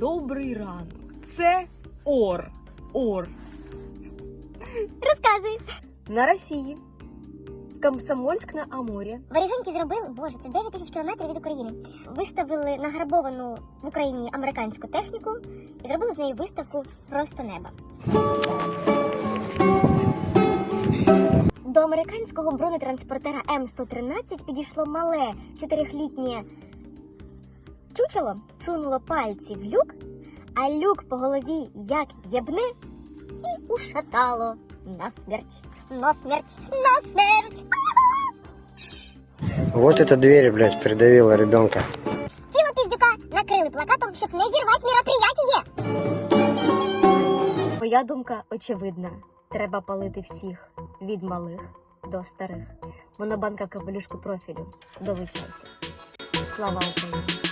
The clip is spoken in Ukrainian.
добрий ранок. Це ор. Ор. Розказуй. На Росії. Комсомольськ на Амурі. Варіженьки зробили, боже, це 9 тисяч кілометрів від України. Виставили награбовану в Україні американську техніку і зробили з неї виставку просто неба. До американського бронетранспортера М113 підійшло мале чотирьохлітнє чучело, сунуло пальці в люк, а люк по голові як єбне і ушатало на смерть. На смерть, на смерть. Вот эта дверь, блядь, придавила ребенка. Тіло піздюка накрили плакатом, щоб не зірвати мероприятие. Моя думка очевидна. Треба палити всіх від малих до старих. Монобанка капелюшку профілю. Долучайся. Слава Україні!